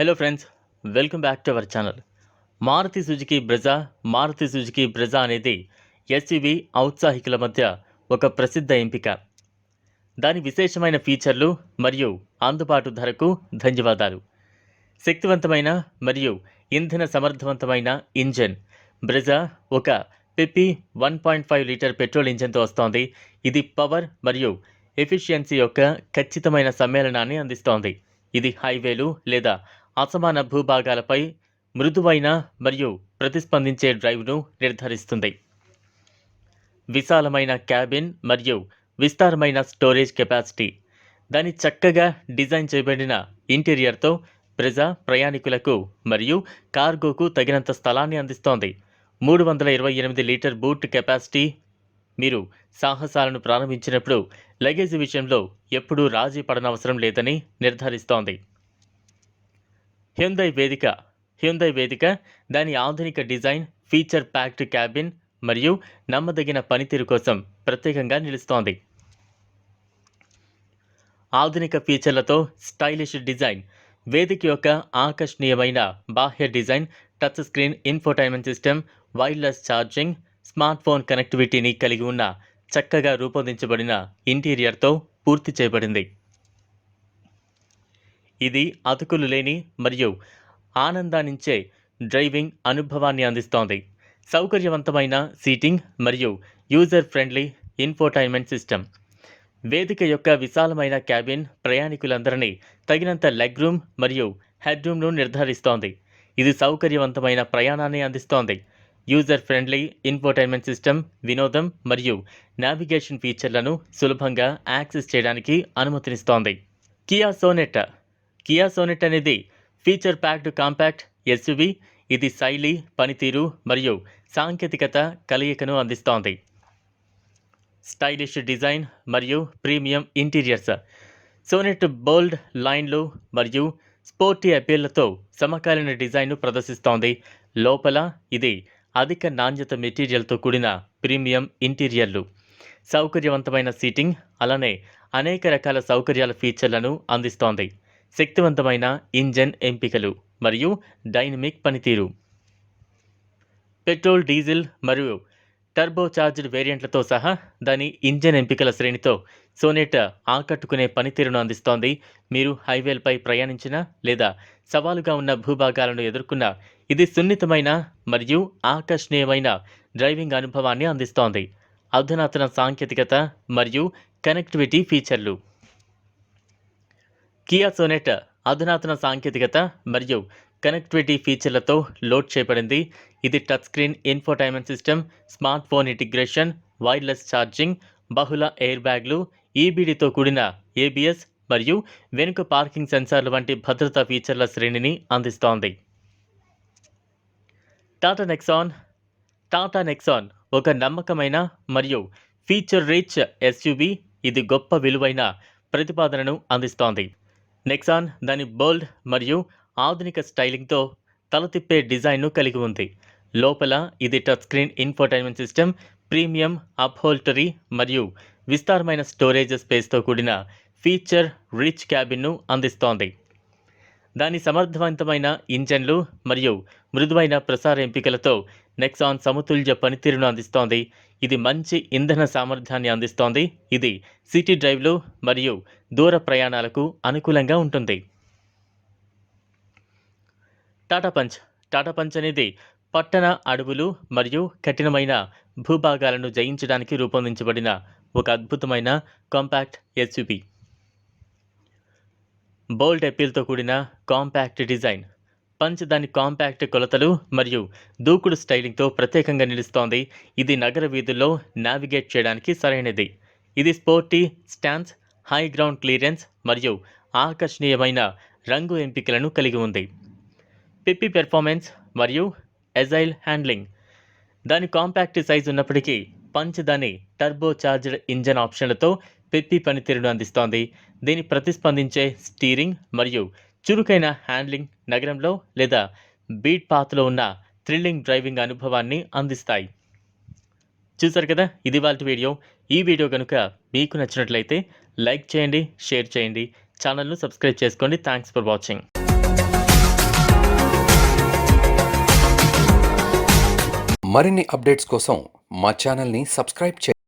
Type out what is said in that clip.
Hello friends welcome back to our channel Maruti Suzuki Brezza Maruti Suzuki Brezza అనేది SUV ఔత్సాహికుల మధ్య ఒక ప్రసిద్ధ ఎంపిక. దాని విశేషమైన ఫీచర్లు మరియు అందుబాటు ధరకు ధన్యవాదాలు. శక్తివంతమైన మరియు ఇంధన సమర్థవంతమైన ఇంజన్ బ్రెజా ఒక peppy one point five litre petrol ఇంజన్తో వస్తోంది. ఇది పవర్ మరియు ఎఫిషియన్సీ యొక్క ఖచ్చితమైన సమ్మేళనాన్ని అందిస్తోంది. ఇది హైవేలు లేదా అసమాన భూభాగాలపై మృదువైన మరియు ప్రతిస్పందించే డ్రైవ్ను నిర్ధారిస్తుంది. విశాలమైన క్యాబిన్ మరియు విస్తారమైన స్టోరేజ్ కెపాసిటీ. దాని చక్కగా డిజైన్ చేయబడిన ఇంటీరియర్తో ప్రజా ప్రయాణికులకు మరియు కార్గోకు తగినంత స్థలాన్ని అందిస్తోంది. మూడు వందల ఇరవై ఎనిమిది లీటర్ బూట్ కెపాసిటీ. మీరు సాహసాలను ప్రారంభించినప్పుడు లగేజ్ విషయంలో ఎప్పుడూ రాజీ పడనవసరం లేదని నిర్ధారిస్తోంది. హ్యుందై వేదిక. హ్యుందై వేదిక దాని ఆధునిక డిజైన్ ఫీచర్ ప్యాక్డ్ క్యాబిన్ మరియు నమ్మదగిన పనితీరు కోసం ప్రత్యేకంగా నిలుస్తోంది. ఆధునిక ఫీచర్లతో స్టైలిష్ డిజైన్. వేదిక యొక్క ఆకర్షణీయమైన బాహ్య design touch screen infotainment system wireless charging smart phone కనెక్టివిటీని కలిగి ఉన్న చక్కగా రూపొందించబడిన ఇంటీరియర్తో పూర్తి చేయబడింది. ఇది అతుకులు లేని మరియు ఆనందాన్నించే డ్రైవింగ్ అనుభవాన్ని అందిస్తోంది. సౌకర్యవంతమైన సీటింగ్ మరియు యూజర్ ఫ్రెండ్లీ ఇన్ఫోటైన్మెంట్ సిస్టమ్. వేదిక యొక్క విశాలమైన క్యాబిన్ ప్రయాణికులందరినీ తగినంత లెగ్ రూమ్ మరియు హెడ్ రూమ్ను నిర్ధారిస్తోంది. ఇది సౌకర్యవంతమైన ప్రయాణాన్ని అందిస్తోంది. యూజర్ ఫ్రెండ్లీ ఇన్ఫోటైన్మెంట్ సిస్టమ్ వినోదం మరియు నావిగేషన్ ఫీచర్లను సులభంగా యాక్సెస్ చేయడానికి అనుమతినిస్తోంది. కియా సోనెట్ కియా సోనెట్ అనేది ఫీచర్ ప్యాక్డ్ కాంపాక్ట్ ఎస్యువి ఇది శైలి పనితీరు మరియు సాంకేతికత కలయికను అందిస్తోంది. స్టైలిష్ డిజైన్ మరియు ప్రీమియం ఇంటీరియర్స్. సోనెట్ బోల్డ్ లైన్లు మరియు స్పోర్టీ అపీళ్ళతో సమకాలీన డిజైన్ను ప్రదర్శిస్తోంది. లోపల ఇది అధిక నాణ్యత మెటీరియల్తో కూడిన ప్రీమియం ఇంటీరియర్లు. సౌకర్యవంతమైన సీటింగ్ అలానే అనేక రకాల సౌకర్యాల ఫీచర్లను అందిస్తోంది. శక్తివంతమైన ఇంజన్ ఎంపికలు మరియు డైనమిక్ పనితీరు. పెట్రోల్ డీజిల్ మరియు టర్బో చార్జ్డ్ వేరియంట్లతో సహా దాని ఇంజన్ ఎంపికల శ్రేణితో సోనెట్ ఆకట్టుకునే పనితీరును అందిస్తోంది. మీరు హైవేలపై ప్రయాణించిన లేదా సవాలుగా ఉన్న భూభాగాలను ఎదుర్కొన్న ఇది సున్నితమైన మరియు ఆకర్షణీయమైన డ్రైవింగ్ అనుభవాన్ని అందిస్తోంది. అధునాతన సాంకేతికత మరియు కనెక్టివిటీ ఫీచర్లు. కియా సోనెట్ అధునాతన సాంకేతికత మరియు కనెక్టివిటీ ఫీచర్లతో లోడ్ చేయబడింది. ఇది touch screen infotainment system smart phone integration wireless charging బహుళ ఎయిర్ బ్యాగ్లు ఈబీడీతో కూడిన ఏబిఎస్ మరియు వెనుక పార్కింగ్ సెన్సార్లు వంటి భద్రతా ఫీచర్ల శ్రేణిని అందిస్తోంది. టాటా నెక్సాన్ టాటా నెక్సాన్ ఒక నమ్మకమైన మరియు ఫీచర్ రిచ్ ఎస్యూవి ఇది గొప్ప విలువైన ప్రతిపాదనను అందిస్తోంది. నెక్సాన్ దాని బోల్డ్ మరియు ఆధునిక స్టైలింగ్తో తలతిప్పే డిజైన్ను కలిగి ఉంది. లోపల ఇది touch screen infotainment system premium upholstery మరియు విస్తారమైన స్టోరేజ్ స్పేస్తో కూడిన ఫీచర్ రిచ్ క్యాబిన్ను అందిస్తోంది. దాని సమర్థవంతమైన ఇంజన్లు మరియు మృదువైన ప్రసార ఎంపికలతో నెక్సాన్ సమతుల్య పనితీరును అందిస్తోంది. ఇది మంచి ఇంధన సామర్థ్యాన్ని అందిస్తోంది. ఇది సిటీ డ్రైవ్లు మరియు దూర ప్రయాణాలకు అనుకూలంగా ఉంటుంది. టాటా పంచ్ టాటా పంచ్ అనేది పట్టణ అడవులు మరియు కఠినమైన భూభాగాలను జయించడానికి రూపొందించబడిన ఒక అద్భుతమైన కాంపాక్ట్ ఎస్యూపీ బోల్డ్ అపీల్తో కూడిన కాంపాక్ట్ డిజైన్ పంచ్ దాని కాంపాక్ట్ కొలతలు మరియు దూకుడు స్టైలింగ్తో ప్రత్యేకంగా నిలుస్తోంది. ఇది నగర వీధుల్లో నావిగేట్ చేయడానికి సరైనది. ఇది sporty stance high ground clearance మరియు ఆకర్షణీయమైన రంగు ఎంపికలను కలిగి ఉంది. పిప్పి పెర్ఫార్మెన్స్ మరియు ఎజైల్ హ్యాండ్లింగ్. దాని కాంపాక్ట్ సైజ్ ఉన్నప్పటికీ పంచ్ దాని టర్బో చార్జ్డ్ ఇంజన్ ఆప్షన్లతో పిప్పి పనితీరును అందిస్తోంది. దీని ప్రతిస్పందించే స్టీరింగ్ మరియు చురుకైన హ్యాండ్లింగ్ నగరంలో లేదా బీట్ పాత్లో ఉన్న థ్రిల్లింగ్ డ్రైవింగ్ అనుభవాన్ని అందిస్తాయి. చూసారు కదా? ఇది వాళ్ళ వీడియో. ఈ వీడియో కనుక మీకు నచ్చినట్లయితే లైక్ చేయండి షేర్ చేయండి. ఛానల్ను సబ్స్క్రైబ్ చేసుకోండి. Thanks for watching. మరిన్ని అప్డేట్స్ కోసం మా ఛానల్ని సబ్స్క్రైబ్ చేయండి.